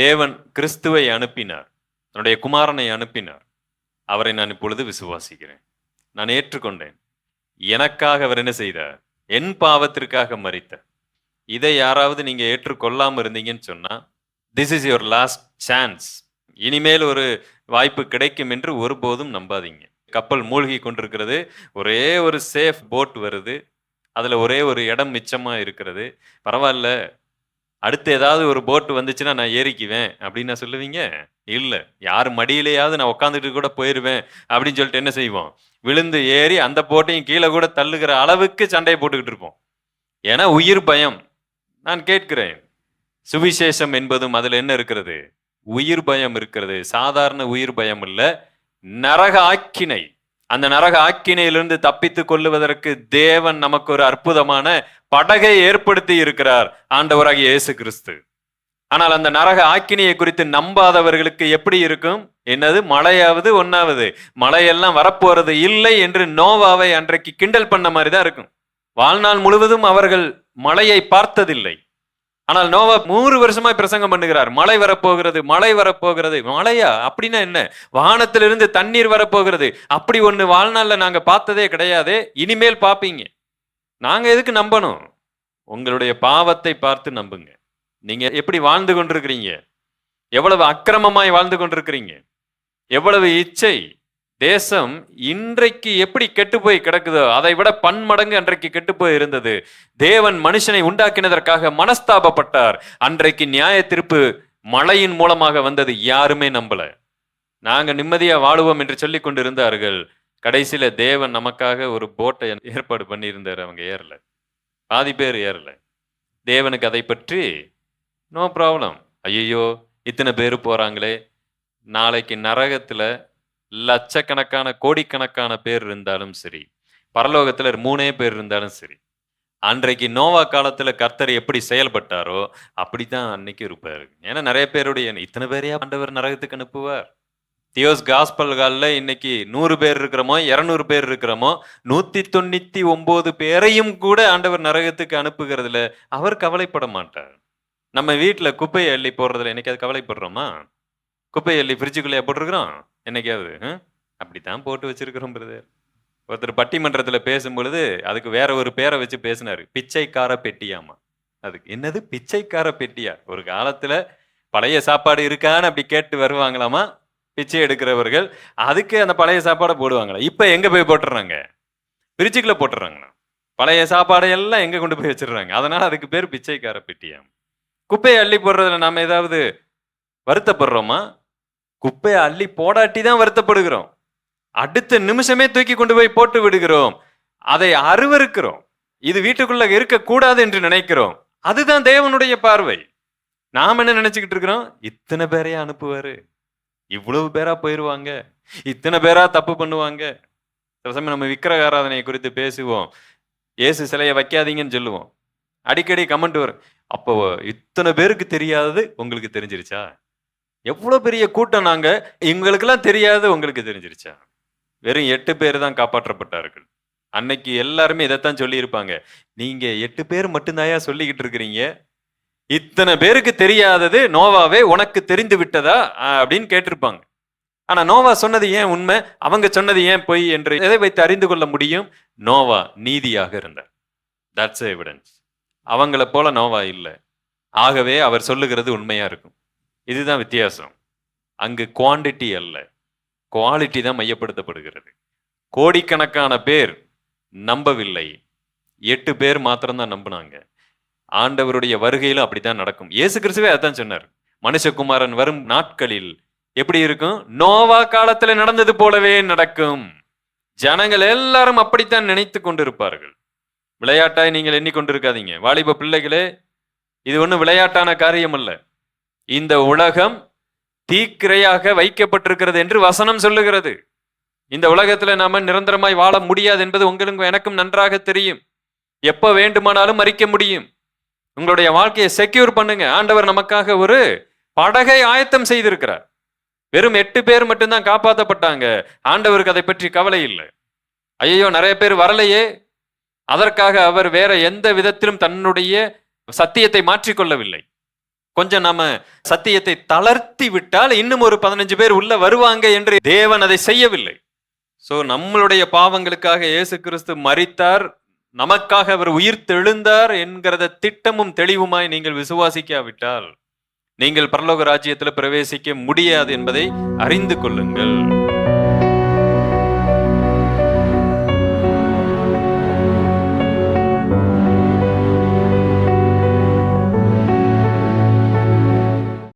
தேவன் கிறிஸ்துவை அனுப்பினார். தன்னுடைய குமாரனை அனுப்பினார். அவரை நான் இப்பொழுது விசுவாசிக்கிறேன். நான் ஏற்றுக்கொண்டேன். எனக்காக அவர் என்ன செய்தார்? என் பாவத்திற்காக மறித்தார் இதை யாராவது நீங்க ஏற்றுக்கொள்ளாம இருந்தீங்கன்னு சொன்னா this is your last chance இனிமேல் ஒரு வாய்ப்பு கிடைக்கும் என்று ஒருபோதும் நம்பாதீங்க. கப்பல் மூழ்கி கொண்டிருக்கிறது. ஒரே ஒரு சேஃப் போட் வருது. அதில் ஒரே ஒரு இடம் மிச்சமாக இருக்கிறது. பரவாயில்ல. அடுத்து ஏதாவது ஒரு போட் வந்துச்சுன்னா நான் ஏறிக்குவேன் அப்படின்னு நான் சொல்லுவீங்க? இல்லை. யார் மடியிலேயாவது நான் உட்காந்துட்டு கூட போயிடுவேன் அப்படின்னு சொல்லிட்டு என்ன செய்வோம்? விழுந்து ஏறி அந்த போட்டையும் கீழே கூட தள்ளுகிற அளவுக்கு சண்டையை போட்டுக்கிட்டு இருப்போம். ஏன்னா உயிர் பயம். நான் கேட்கிறேன். சுவிசேஷம் என்பதும் அதில் என்ன இருக்கிறது? உயிர் பயம் இருக்கிறது. சாதாரண உயிர் பயம் இல்லை. நரக ஆக்கினை. அந்த நரக ஆக்கினையிலிருந்து தப்பித்து கொள்ளுவதற்கு தேவன் நமக்கு ஒரு அற்புதமான படகை ஏற்படுத்தி இருக்கிறார் ஆண்டவராகிய இயேசு கிறிஸ்து. ஆனால் அந்த நரக ஆக்கினியை குறித்து நம்பாதவர்களுக்கு எப்படி இருக்கும்? என்னது? மழையாவது ஒன்னாவது மழையெல்லாம் வரப்போறது இல்லை என்று நோவாவை அன்றைக்கு கிண்டல் பண்ண மாதிரி தான் இருக்கும். வாழ்நாள் முழுவதும் அவர்கள் மழையை பார்த்ததில்லை. ஆனால் நோவா நூறு வருஷமாய் பிரசங்கம் பண்ணுகிறார். மழை வரப்போகிறது மழை வரப்போகிறது. மழையா? அப்படின்னா என்ன? வானத்திலிருந்து தண்ணீர் வரப்போகிறது. அப்படி ஒன்று வாழ்நாளில் நாங்கள் பார்த்ததே கிடையாது. இனிமேல் பார்ப்பீங்க. நாங்கள் எதுக்கு நம்பணும்? உங்களுடைய பாவத்தை பார்த்து நம்புங்க. நீங்கள் எப்படி வாழ்ந்து கொண்டிருக்கிறீங்க? எவ்வளவு அக்கிரமமாய் வாழ்ந்து கொண்டிருக்கிறீங்க? எவ்வளவு இச்சை தேசம் இன்றைக்கு எப்படி கெட்டு போய் கிடக்குதோ அதை விட பன்மடங்கு அன்றைக்கு கெட்டு போய் இருந்தது. தேவன் மனுஷனை உண்டாக்கினதற்காக மனஸ்தாபப்பட்டார். அன்றைக்கு நியாய திருப்பு மழையின் மூலமாக வந்தது யாருமே நம்பல. நாங்க நிம்மதியா வாழுவோம் என்று சொல்லி கொண்டிருந்தார்கள். கடைசியில தேவன் நமக்காக ஒரு போட்டை ஏற்பாடு பண்ணியிருந்தார் அவங்க ஏறல. பாதி பேர் ஏறல. தேவனுக்கு அதை பற்றி நோ ப்ராப்ளம் ஐயோ இத்தனை பேர் போறாங்களே. நாளைக்கு நரகத்துல லட்சக்கணக்கான கோடிக்கணக்கான பேர் இருந்தாலும் சரி பரலோகத்துல மூணே பேர் இருந்தாலும் சரி அன்றைக்கு நோவா காலத்துல கர்த்தர் எப்படி செயல்பட்டாரோ அப்படித்தான் அன்னைக்கு இருப்பாரு. ஏன்னா நிறைய பேருடைய இத்தனை பேரையா ஆண்டவர் நரகத்துக்கு அனுப்புவார்? தியோஸ் காஸ்பல்காலில் இன்னைக்கு நூறு பேர் இருக்கிறோமோ இரநூறு பேர் இருக்கிறோமோ நூற்றி தொண்ணூற்றி ஒம்பது பேரையும் கூட ஆண்டவர் நரகத்துக்கு அனுப்புகிறதுல அவர் கவலைப்பட மாட்டார். நம்ம வீட்டில் குப்பையை அள்ளி போடுறதுல என்னைக்காவது கவலைப்படுறோமா? குப்பையை அள்ளி ஃப்ரிட்ஜுக்குள்ளேயே போட்டிருக்கிறோம்? என்னைக்காவது அப்படி தான் போட்டு வச்சிருக்கிறோம் பிரதர் ஒருத்தர் பட்டிமன்றத்தில் பேசும்பொழுது அதுக்கு வேற ஒரு பேரை வச்சு பேசினாரு. பிச்சைக்கார பெட்டியாமா. அதுக்கு என்னது? பிச்சைக்கார பெட்டியா? ஒரு காலத்தில் பழைய சாப்பாடு இருக்கான்னு அப்படி கேட்டு வருவாங்களாமா? பிச்சை எடுக்கிறவர்கள் அதுக்கு அந்த பழைய சாப்பாடை போடுவாங்களா. இப்போ எங்கே போய் போட்டுறாங்க? பிரிச்சுக்குள்ள போட்டுறாங்கண்ணா. பழைய சாப்பாடை எல்லாம் எங்கே கொண்டு போய் வச்சிடுறாங்க? அதனால் அதுக்கு பேர் பிச்சைக்கார பெட்டியம். குப்பையை அள்ளி போடுறதுல நம்ம ஏதாவது வருத்தப்படுறோமா? குப்பையை அள்ளி போடாட்டி தான் வருத்தப்படுகிறோம். அடுத்த நிமிஷமே தூக்கி கொண்டு போய் போட்டு விடுகிறோம். அதை அருவருக்கிறோம் இது வீட்டுக்குள்ள இருக்கக்கூடாது என்று நினைக்கிறோம். அதுதான் தேவனுடைய பார்வை. நாம் என்ன நினைச்சுக்கிட்டு இருக்கிறோம்? இத்தனை பேரையே அனுப்புவாரு. இவ்வளவு பேரா போயிடுவாங்க இத்தனை பேரா தப்பு பண்ணுவாங்க. சில சமயம் நம்ம விக்கிரக ஆராதனை குறித்து பேசுவோம். இயேசு சிலையை வைக்காதீங்கன்னு சொல்லுவோம். அடிக்கடி கமெண்ட் வரும். அப்போ இத்தனை பேருக்கு தெரியாதது உங்களுக்கு தெரிஞ்சிருச்சா? எவ்வளோ பெரிய கூட்டம் நாங்க எங்களுக்கெல்லாம் தெரியாது உங்களுக்கு தெரிஞ்சிருச்சா? வெறும் எட்டு பேர் தான் காப்பாற்றப்பட்டார்கள். அன்னைக்கு எல்லாருமே இதைத்தான் சொல்லியிருப்பாங்க. நீங்க எட்டு பேர் மட்டும்தாயா சொல்லிக்கிட்டு இருக்கிறீங்க? இத்தனை பேருக்கு தெரியாதது நோவாவே உனக்கு தெரிந்து விட்டதா? அப்படின்னு கேட்டிருப்பாங்க. ஆனா நோவா சொன்னது ஏன் உண்மை? அவங்க சொன்னது ஏன் பொய் என்று எதை வைத்து அறிந்து கொள்ள முடியும்? நோவா நீதியாக இருந்தார். தட்ஸ் எவிடன்ஸ் அவங்கள போல நோவா இல்லை. ஆகவே அவர் சொல்லுகிறது உண்மையா இருக்கும். இதுதான் வித்தியாசம். அங்கு குவாண்டிட்டி அல்ல. குவாலிட்டி தான் மையப்படுத்தப்படுகிறது. கோடிக்கணக்கான பேர் நம்பவில்லை. எட்டு பேர் மாத்திரம்தான் நம்பினாங்க. ஆண்டவருடைய வருகையிலும் அப்படித்தான் நடக்கும். இயேசு கிறிஸ்துவே அதான் சொன்னார். மனுஷகுமாரன் வரும் நாட்களில் எப்படி இருக்கும்? நோவா காலத்துல நடந்தது போலவே நடக்கும். ஜனங்கள் எல்லாரும் அப்படித்தான் நினைத்து கொண்டிருப்பார்கள். விளையாட்டாய் நீங்கள் எண்ணிக்கொண்டிருக்காதீங்க. வாலிப பிள்ளைகளே இது ஒன்றும் விளையாட்டான காரியம் அல்ல இந்த உலகம் தீக்கிரையாக வைக்கப்பட்டிருக்கிறது என்று வசனம் சொல்லுகிறது. இந்த உலகத்துல நாம நிரந்தரமாய் வாழ முடியாது என்பது உங்களுக்கு எனக்கும் நன்றாக தெரியும். எப்ப வேண்டுமானாலும் மறிக்க முடியும். உங்களுடைய வாழ்க்கையை செக்யூர் பண்ணுங்க. ஆண்டவர் நமக்காக ஒரு படகை ஆயத்தம் செய்திருக்கிறார். வெறும் எட்டு பேர் மட்டும்தான் காப்பாற்றப்பட்டாங்க ஆண்டவருக்கு அதை பற்றி கவலை இல்லை. ஐயோ நிறைய பேர் வரலையே. அதற்காக அவர் வேற எந்த விதத்திலும் தன்னுடைய சத்தியத்தை மாற்றிக்கொள்ளவில்லை. கொஞ்சம் நாம சத்தியத்தை தளர்த்தி விட்டால் இன்னும் ஒரு பதினஞ்சு பேர் உள்ள வருவாங்க என்று தேவன் அதை செய்யவில்லை. சோ நம்மளுடைய பாவங்களுக்காக இயேசு கிறிஸ்து மரித்தார். நமக்காக அவர் உயிர் தெழுந்தார் என்கிறத திட்டமும் தெளிவுமாய் நீங்கள் விசுவாசிக்காவிட்டால் நீங்கள் பரலோக ராஜ்யத்தில் பிரவேசிக்க முடியாது என்பதை அறிந்து கொள்ளுங்கள்.